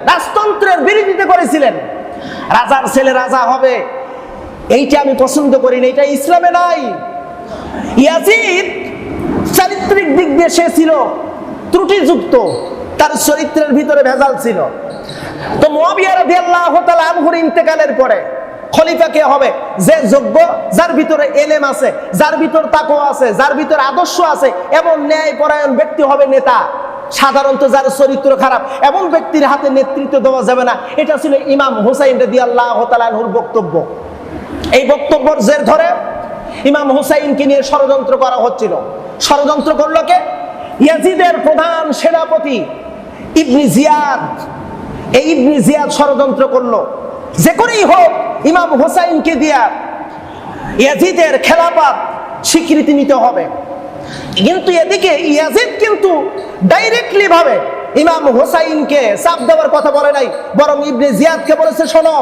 রাজতন্ত্রের বিরোধিতা করেছিলেন। রাজার ছেলে রাজা হবে। এইটা আমি পছন্দ করি না এটা ইসলামে নাই। ইয়াজিদ চারিত্রিক দিক দিয়ে সে ছিল ত্রুটিযুক্ত, তার চরিত্রের ভিতরে ভেজাল ছিল। তো আনহুর ইন্তেকালের পরে খলিফা কে হবে? যে যোগ্য, যার ভিতরে এলেম আছে, যার ভিতর তাকো আছে, যার ভিতর আদর্শ আছে, এমন ন্যায় পরায়ণ ব্যক্তি হবে নেতা। সাধারণত যার চরিত্র খারাপ, এমন ব্যক্তির হাতে নেতৃত্ব দেওয়া যাবে না। এটা ছিল ইমাম হুসাইন রাদিয়াল্লাহু তাআলা আনহুর বক্তব্য। এই বক্তব্যের জের ধরে ইমাম হুসাইনকে নিয়ে ষড়যন্ত্র করা হচ্ছিল। ষড়যন্ত্র করল কে? ইয়াজিদের প্রধান সেনাপতি ইবনি জিয়াদ। এই ইবনি জিয়াদ ষড়যন্ত্র করল। যে করেই হোক, ইমাম হুসাইনকে দিয়া ইয়াজিদের খেলাপাত স্বীকৃতি নিতে হবে। কিন্তু এদিকে ইয়াজিদ কিন্তু ডাইরেক্টলি ভাবে, ইমাম হোসাইনকে চাপ দেওয়ার কথা বলে নাই, বরং ইবনে জিয়াদকে বলেছে, শোনো,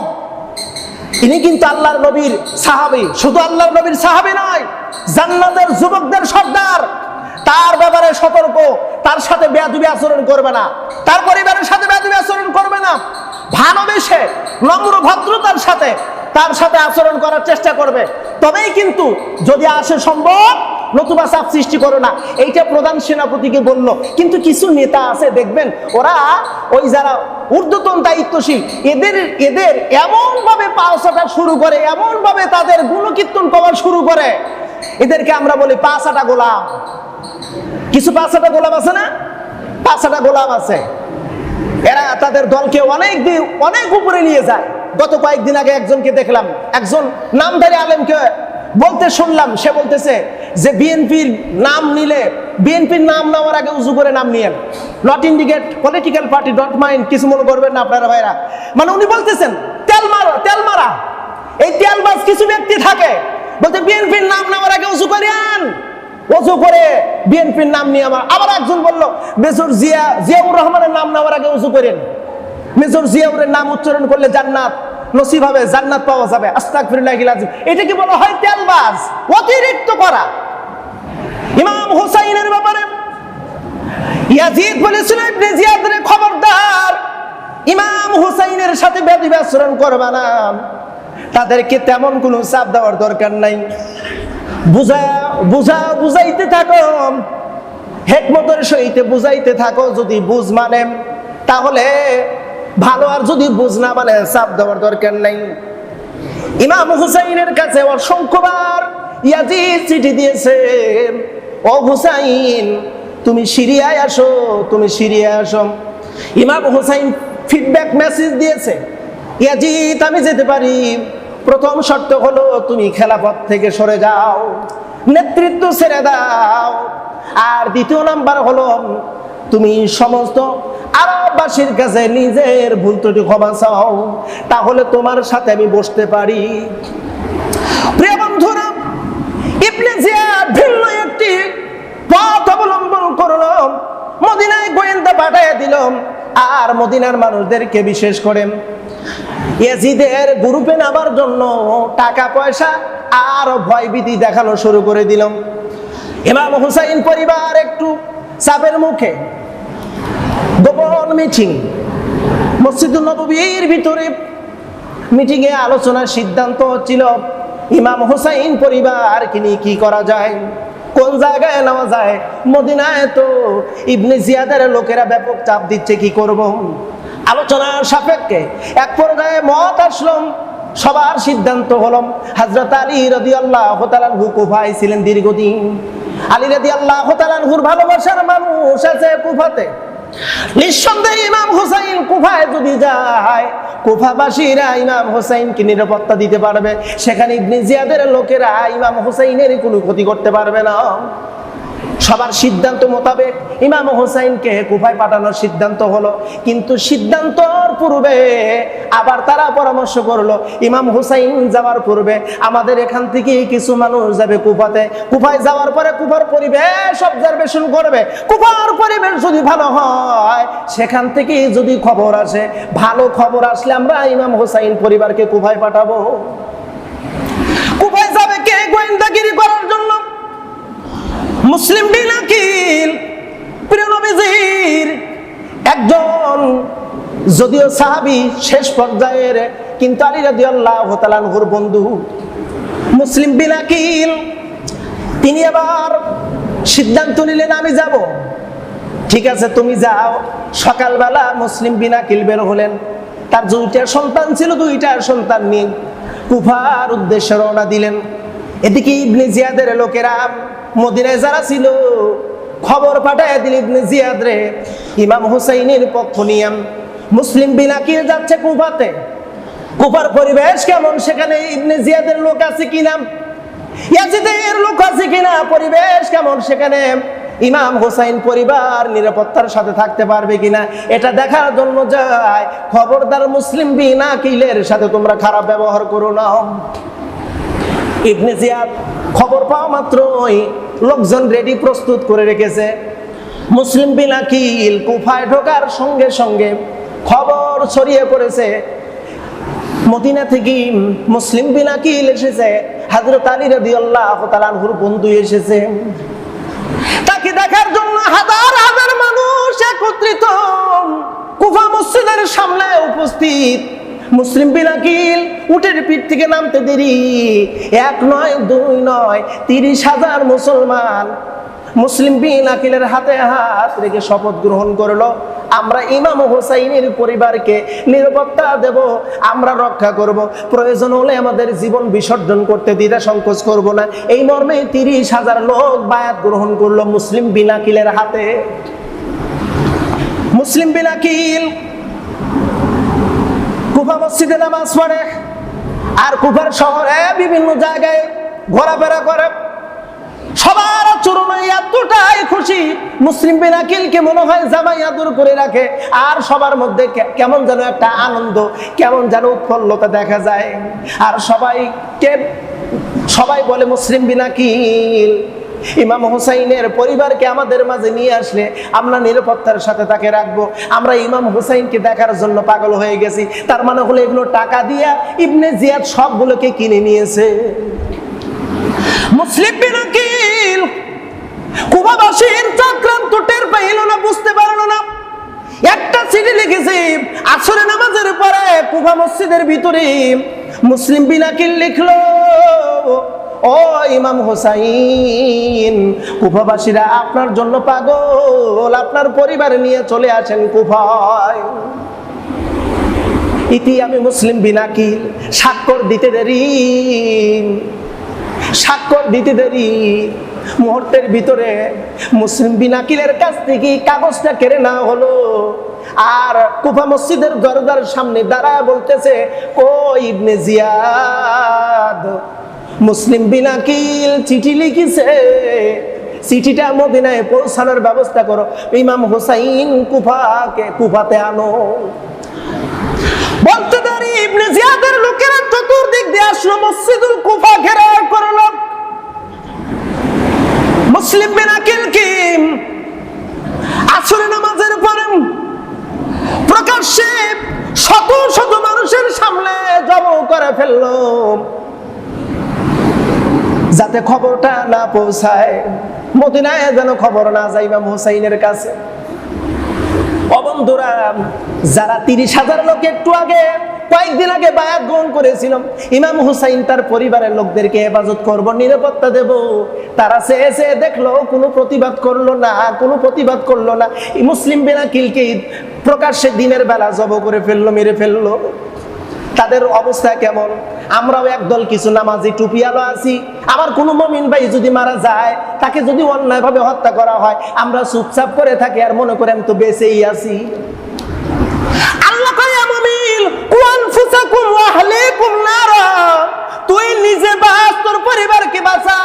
ইনি কিন্তু আল্লাহর নবীর সাহাবি, শুধু আল্লাহর নবীর সাহাবি নয়, জান্নাতের যুবকদের সর্দার। তার ব্যাপারে সতর্ক, তার সাথে বেয়াদুবি আচরণ করবে না, তার পরিবারের সাথে বেয়াদুবি আচরণ করবে না। ভালোবেসে, নম্র ভদ্রতার সাথে, তার সাথে আচরণ করার চেষ্টা করবে। তবেই কিন্তু যদি আসে সম্ভব নতুবা চাপ সৃষ্টি করো না। এইটা প্রধান সেনাপতিকে বলল। কিন্তু কিছু নেতা আছে, দেখবেন, ওরা ওই যারা ঊর্ধ্বতন দায়িত্বশীল, এদের এদের এমন ভাবে পাওসাটা শুরু করে এমন ভাবে তাদের গুণকীর্তন করা শুরু করে। এদেরকে আমরা বলি পাঁচাটা গোলাম। কিছু পাঁচাটা গোলাম আছে না? পাঁচাটা গোলাম আছে। এরা তাদের দলকে অনেক দিন, অনেক উপরে নিয়ে যায়। গত কয়েকদিন আগে একজনকে দেখলাম। একজন নামধারী আলেমকে বলতে শুনলাম। সে বলতেছে যে বিএনপির নাম নিলে, বিএনপির নাম নেওয়ার আগে উজু করে নাম নিয়েন। Not indicate political party dot mind কিছু মনে করবেন না আপনারা ভাইরা। মানে উনি বলতেছেন, তেল মারা তেল মারা। এই তেল তেলবাজ কিছু ব্যক্তি থাকে, বলতে বিএনপির নাম নেওয়ার আগে উজু করেন অজু করে বিএনপির নাম নিয়ে আমার আবার একজন বলল, মেজর জিয়া জিয়াউর রহমানের নাম নেওয়ার আগে উজু করেন। মেজর জিয়াউরের নাম উচ্চারণ করলে জান্নাত। নসিব হবে জান্নাত পাওয়া যাবে। লাজিম এটা কি বলা হয়? তেলবাজ, অতিরিক্ত করা। ইমাম হুসাইনের ব্যাপারে ইয়াজিদ বলেছিল ইবনে জিয়াদের খবরদার। ইমাম হুসাইনের সাথে বেদিব আচরণ করবা না। তাদেরকে তেমন কোনো চাপ দেওয়ার দরকার নাই। বুঝা বুঝা, বুঝাইতে থাকো। হেকমতের সহিত বুঝাইতে থাকো। যদি বুঝ মানে তাহলে ভালো আর যদি বুঝ না মানে চাপ দেওয়ার দরকার নাই। ইমাম হুসাইনের কাছে অসংখ্যবার ইয়াজিদ চিঠি দিয়েছে, ও হুসাইন, তুমি সিরিয়ায় আসো, তুমি সিরিয়ায় আসো। ইমাম হুসাইন ফিডব্যাক মেসেজ দিয়েছে, ইয়াজিদ, আমি যেতে পারি। প্রথম শর্ত হলো, তুমি খেলাপথ থেকে সরে যাও, নেতৃত্ব ছেড়ে দাও। আর দ্বিতীয় নাম্বার হলো তুমি সমস্ত আরববাসীর কাছে নিজের ভুল ত্রুটি ক্ষমা চাও, তাহলে তোমার সাথে আমি বসতে পারি। প্রিয় বন্ধুরা, ইবনে জিয়াদ ভিন্ন একটি পথ অবলম্বন করল। মদিনায় গোয়েন্দা পাঠাইয়া দিল আর মদিনার মানুষদেরকে বিশেষ করে ইয়াজিদের গ্রুপে নামার জন্য টাকা, পয়সা আর ভয়ভীতি দেখানো শুরু করে দিল। ইমাম হুসাইন পরিবার একটু চাপের মুখে গোপন মিটিং মসজিদুল নববীর ভিতরে মিটিংয়ে আলোচনার সিদ্ধান্ত হচ্ছিল ইমাম হুসাইন পরিবারকে নিয়ে কি করা যায়, কোন জায়গায় নেওয়া যায়, মদিনায় তো ইবনে জিয়াদের লোকেরা ব্যাপক চাপ দিচ্ছে, কি করব? আলোচনার সাপেক্ষে এক পর্যায়ে মত আসলাম সবার সিদ্ধান্ত হলো হাজরত আলী রদি আল্লাহ হতালানহু কুফায় ছিলেন দীর্ঘদিন। আলী রদি আল্লাহ হতালানহুর ভালোবাসার মানুষ আছে কুফাতে। নিঃসন্দেহে ইমাম হুসাইন কুফায় যদি যায়, কুফাবাসীরা ইমাম হুসাইনকে নিরাপত্তা দিতে পারবে। সেখানে ইবনে জিয়াদের লোকেরা ইমাম হুসাইনের কোনো ক্ষতি করতে পারবে না। সবার সিদ্ধান্ত মোতাবেক ইমাম হোসাইনকে কুফায় পাঠানোর সিদ্ধান্ত হলো। কিন্তু সিদ্ধান্তর পূর্বে আবার তারা পরামর্শ করল, ইমাম হুসাইন যাওয়ার পূর্বে আমাদের এখান থেকে কিছু মানুষ যাবে কুফাতে। কুফায় যাওয়ার পরে কুফার পরিবেশ অবজারভেশন করবে। কুফার পরিবেশ যদি ভালো হয়, সেখান থেকে যদি খবর আসে, ভালো খবর আসলে আমরা ইমাম হোসাইন পরিবারকে কুফায় পাঠাবো। যদিও সাহাবি শেষ পর্যায়ের কিন্তু আলী রাজি আল্লাহ বন্ধু মুসলিম বিলাকিল তিনি আবার সিদ্ধান্ত নিলেন, আমি যাব। ঠিক আছে, তুমি যাও। সকালবেলা মুসলিম বিনাকিল বের হলেন। তার দুইটা সন্তান ছিল, দুইটা সন্তান নিয়ে কুফার উদ্দেশ্যে রওনা দিলেন। এদিকে ইবনে জিয়াদের লোকেরা মদিনায় যারা ছিল, খবর পাঠায় দিল ইবনে জিয়াদ রে ইমাম হুসাইনের পক্ষ নিয়াম মুসলিম বিনাকিল যাচ্ছে কুফাতে? কুফার পরিবেশ কেমন? সেখানে ইবনে জিয়াদের লোক আছে কিনা ইয়াজিদের লোক আছে কিনা পরিবেশ কেমন? সেখানে ইমাম হোসাইন পরিবার নিরাপত্তার সাথে থাকতে পারবে কিনা এটা দেখার জন্য যায়, খবরদার মুসলিম বিনা কিলের সাথে তোমরা খারাপ ব্যবহার করো না। ইবনে জিয়াদ খবর পাওয়া মাত্রই লোকজন রেডি প্রস্তুত করে রেখেছে। মুসলিম বিনা কিল কুফায় ঢোকার সঙ্গে সঙ্গে খবর ছড়িয়ে পড়েছে। মদিনা থেকে মুসলিম বিনাকিল এসেছে। হাজরত আলী রাদিয়াল্লাহু তাআলার বন্ধু এসেছে। তাকে দেখার জন্য হাজার হাজার মানুষ একত্রিত। কুফা মসজিদের সামনে উপস্থিত। মুসলিম বিলাকিল উটের পিঠ থেকে নামতে দেরি। এক নয়, দুই নয়, তিরিশ হাজার মুসলমান মুসলিম বিন আকিলের হাতে হাত রেখে শপথ গ্রহণ করল। আমরা ইমাম হোসাইনের পরিবারকে নিরাপত্তা দেব, আমরা রক্ষা করব। প্রয়োজন হলে আমাদের জীবন বিসর্জন করতে দ্বিধা সংকোচ করব না। এই মর্মে তিরিশ হাজার লোক বায়াত গ্রহণ করল মুসলিম বিন আকিলের হাতে। মুসলিম বিন আকিল কুফা মসজিদে নামাজ পড়ে, আর কুফার শহরে বিভিন্ন জায়গায় ঘোরাফেরা করে। সবার আচরণে এতটাই খুশি, মুসলিম বিন আকিলকে মনে হয় জামাই আদর করে রাখে, আর সবার মধ্যে কেমন যেন একটা আনন্দ, কেমন যেন উৎফুল্লতা দেখা যায়। আর সবাইকে, সবাই বলে মুসলিম বিন আকিল ইমাম হুসাইনের পরিবারকে আমাদের মাঝে নিয়ে আসলে আমরা নিরাপত্তার সাথে তাকে রাখব। আমরা ইমাম হুসাইনকে দেখার জন্য পাগল হয়ে গেছি। তার মানে হলো এগুলো টাকা দিয়া ইবনে জিয়াদ সবগুলোকে কিনে নিয়েছে। মুসলিম বিন আকিল। কুবাবাসীর চক্রান্ত টের পাইল না, বুঝতে পারল না। একটা চিঠি লিখেছে আসরে নামাজের পরে কুবা মসজিদের ভিতরে মুসলিম বিন আকিল লিখলো, ও ইমাম হোসাইন কুফাবাসীরা আপনার জন্য পাগল, আপনার পরিবার নিয়ে চলে আসেন কুফায়। ইতি আমি মুসলিম বিনাকিল স্বাক্ষর দিতে দেরি। স্বাক্ষর দিতে দেরি। মুহূর্তের ভিতরে মুসলিম বিনাকিলের কাছ থেকে কাগজটা কেড়ে না হলো। আর কুফা মসজিদের দরজার সামনে দাঁড়ায় বলতেছে, ও ইবনে জিয়াদ, মুসলিম বিনাকিল চিঠি লিখিছে। চিঠিটা মদিনায় পৌঁছানোর ব্যবস্থা করো। ইমাম হোসাইন কুফাকে, কুফাতে আনো। বলতে পারি ইবনে জিয়াদের লোকেরা চতুর্দিক দিয়ে আসলো মসজিদুল কুফা ঘেরাও করল মুসলিম বিন আকিল কি আসরে নামাজের পরে প্রকাশ্যে শত শত মানুষের সামনে জব ফেলল যাতে খবরটা না পৌঁছায়, মদিনায় যেন খবর না যায় ইমাম হুসাইনের কাছে। অবন্ধুরা যারা তিরিশ হাজার লোক একটু আগে, কয়েকদিন আগে বায়াত গ্রহণ করেছিল ইমাম হুসাইন তার পরিবারের লোকদেরকে হেফাজত করব, নিরাপত্তা দেব। তারা সে এসে দেখল, কোনো প্রতিবাদ করল না, কোনো প্রতিবাদ করল না। মুসলিম বিনা কিলকে প্রকাশ্যে দিনের বেলা জব করে ফেলল, মেরে ফেলল। তাদের অবস্থা কেমন? আমরাও একদল কিছু নামাজি টুপিয়ালো আছি। আবার কোনো মমিন ভাই যদি মারা যায়, তাকে যদি অন্যায়ভাবে হত্যা করা হয়, আমরা চুপচাপ করে থাকি আর মনে করেন তো বেঁচেই আছি। তুই বাঁচ, তোর পরিবারকে বাঁচা।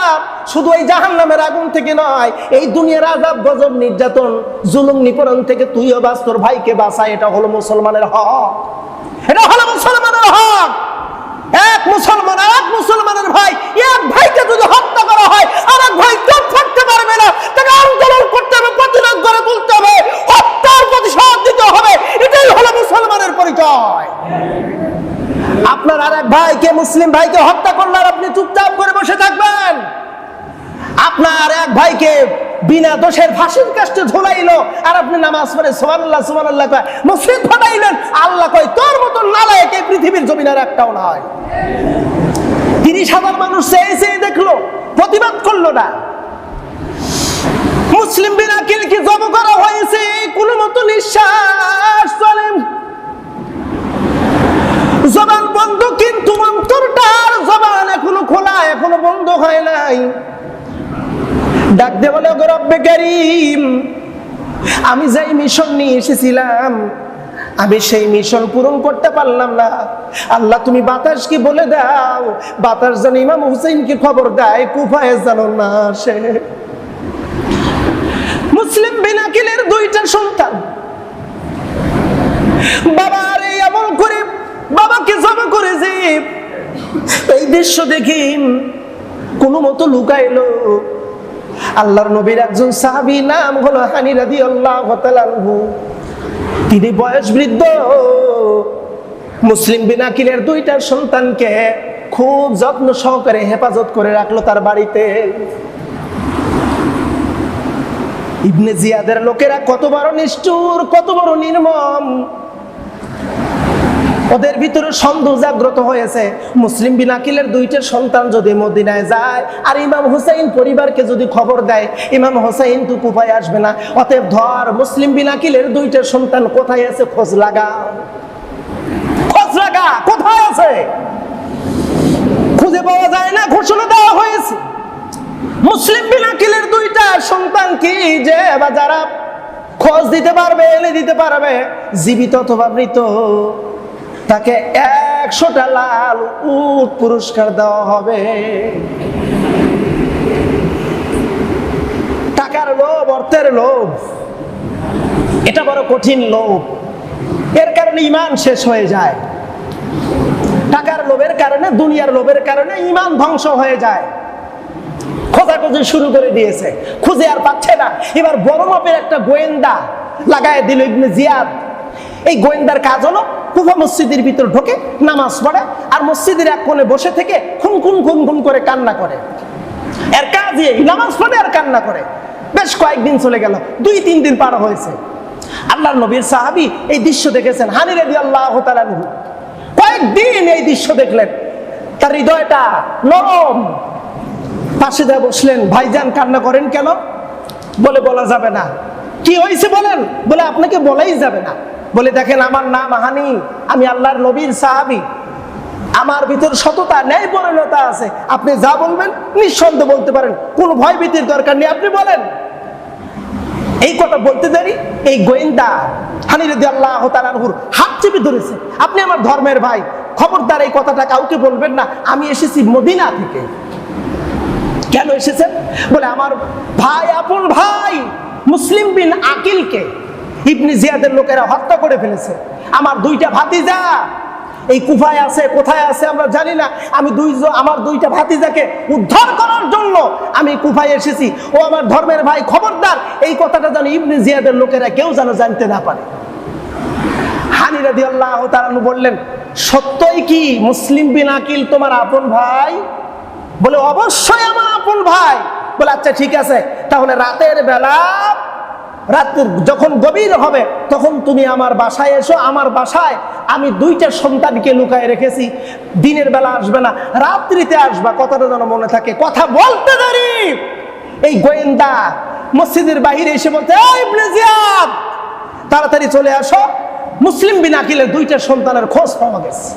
শুধু এই জাহান্নামের আগুন থেকে নয়, এই দুনিয়ার আজাব গজব, নির্যাতন, জুলুম নিপরণ থেকে তুইও বাঁচ, তোর ভাইকে বাঁচা। এটা হলো মুসলমানের হক। এটা হলো মুসলমানের হক। এক মুসলমান আর এক মুসলমানের ভাই, এক ভাইকে যদি হত্যা করা হয়, আর এক ভাই চুপ থাকতে পারবে না, তাকে আন্দোলন করতে হবে, প্রতিরোধ করে তুলতে হবে, হত্যার প্রতিশোধ দিতে হবে, এটাই হলো মুসলমানের পরিচয়। আপনার আর এক ভাইকে মুসলিম ভাইকে হত্যা করলে আপনি চুপচাপ করে বসে থাকবেন। আপনার এক ভাইকে বিনা দোষের ফাঁসির কাষ্টে ঝোলাইলো। আর আপনি নামাজ পড়ে সুবহানাল্লাহ সুবহানাল্লাহ কয় মসজিদ ফাটাইলেন। আল্লাহ কয়, তোর মতো নালায়েক এই পৃথিবীর জমিনের একটাও নয় তিরিশ হাজার মানুষ চেয়ে চেয়ে দেখল, প্রতিবাদ করল না। মুসলিম বিনাকিলকে জব করা হয়েছে? কোনো মতো নিঃশ্বাস চলে জবান বন্ধ, কিন্তু অন্তরটার জবান এখনও খোলা, এখনও বন্ধ হয় নাই। ডাক দে বলে, "ওগো রব্বে কারীম, আমি যেই মিশন নিয়ে এসেছিলাম, আমি সেই মিশন পূরণ করতে পারলাম না। আল্লাহ, তুমি বাতাসকে বলে দাও, বাতাস যেন ইমাম হুসেনকে খবর দেয়, কুফায় যেন না আসে। মুসলিম বিনাকিলের দুইটা সন্তান। বাবা আরে এমন করে, বাবাকে জমা করেছে এই দৃশ্য দেখি কোনো মতো লুকাইলো। আল্লাহর নবীর একজন সাহাবি নাম হলো হানি রাদি আল্লাহ তিনি বয়স বৃদ্ধ। মুসলিম বিনাকিলের দুইটা সন্তানকে খুব যত্ন সহকারে হেফাজত করে রাখল তার বাড়িতে। ইবনে জিয়াদের লোকেরা কত বড় নিষ্ঠুর, কত বড় নির্মম। ওদের ভিতরে সন্দেহ জাগ্রত হয়েছে। মুসলিম বিনাকিলের দুইটা সন্তান যদি মদিনায় যায়, আর ইমাম হুসাইন পরিবারকে যদি খবর দেয়, ইমাম হুসাইন তো কুফায় আসবে না। অতএব ধর, মুসলিম বিনাকিলের দুইটা সন্তান কোথায় আছে? খোঁজ লাগা। খোঁজ লাগা, কোথায় আছে? খুঁজে পাওয়া যায় না, ঘোষণা দেওয়া হয়েছে। মুসলিম বিনাকিলের দুইটা সন্তান কি যে বা যারা খোঁজ দিতে পারবে, এনে দিতে পারবে? জীবিত অথবা মৃত? তাকে একশোটা লাল উট পুরস্কার দেওয়া হবে। টাকার লোভ, অর্থের লোভ, এটা বড় কঠিন লোভ। এর কারণে ইমান শেষ হয়ে যায়। টাকার লোভের কারণে, দুনিয়ার লোভের কারণে ইমান ধ্বংস হয়ে যায়। খোঁজাখুঁজি শুরু করে দিয়েছে। খুঁজে আর পাচ্ছে না। এবার বড় মাপের একটা গোয়েন্দা লাগায় দিল ইবনে জিয়াদ। এই গোয়েন্দার কাজ হলো কুফা মসজিদের ভিতর ঢোকে, নামাজ পড়ে, আর মসজিদের এক কোণে বসে থেকে খুন খুন খুন খুন করে কান্না করে। এর কাজ এই, নামাজ পড়ে আর কান্না করে। বেশ কয়েকদিন চলে গেল, দুই তিন দিন পার হয়েছে। আল্লাহর নবীর সাহাবি এই দৃশ্য দেখেছেন, হানি রেদি আল্লাহ কয়েকদিন এই দৃশ্য দেখলেন, তার হৃদয়টা নরম। পাশে দিয়ে বসলেন, ভাইজান কান্না করেন কেন? বলে, বলা যাবে না। কি হয়েছে বলেন? বলে, আপনাকে বলাই যাবে না। বলে, দেখেন, আমার নাম হানি, আমি আল্লাহর নবীর সাহাবি। আমার ভিতর সততা ন্যায় পরিণতা আছে। আপনি যা বলবেন, নিঃসন্দেহ বলতে পারেন। কোনো ভয় ভীতির দরকার নেই, আপনি বলেন। এই কথা বলতে দেরি, এই গোয়েন্দা হানি হানিরদি আল্লাহ তালানহুর হাত চেপে ধরেছে। আপনি আমার ধর্মের ভাই, খবরদার, এই কথাটা কাউকে বলবেন না। আমি এসেছি মদিনা থেকে। কেন এসেছেন? বলে, আমার ভাই, আপন ভাই, মুসলিম বিন আকিলকে ইবনি জিয়াদের লোকেরা হত্যা করে ফেলেছে। আমার দুইটা ভাতিজা, এই কুফায় আছে, কোথায় আছে আমরা জানি না। আমি দুই আমার দুইটা ভাতিজাকে উদ্ধার করার জন্য আমি কুফায় এসেছি। ও আমার ধর্মের ভাই, খবরদার। এই কথাটা যেন ইবনি জিয়াদের লোকেরা কেউ যেন জানতে না পারে। হানি রাদি আল্লাহ তারানু বললেন, সত্যই কি মুসলিম বিন আকিল তোমার আপন ভাই? বলে, অবশ্যই আমার আপন ভাই। বলে আচ্ছা ঠিক আছে। তাহলে রাতের বেলা রাতের যখন গভীর হবে, তখন তুমি আমার বাসায় এসো। আমার বাসায় আমি দুইটা সন্তানকে লুকায় রেখেছি। দিনের বেলা আসবে না, রাত্রিতে আসবা। কথাটা যেন মনে থাকে। কথা বলতে দেরি। এই গোয়েন্দা মসজিদের বাহিরে এসে বলতে "এই তাড়াতাড়ি চলে আসো। মুসলিম বিন আকিলের দুইটা সন্তানের খোঁজ পাওয়া গেছে।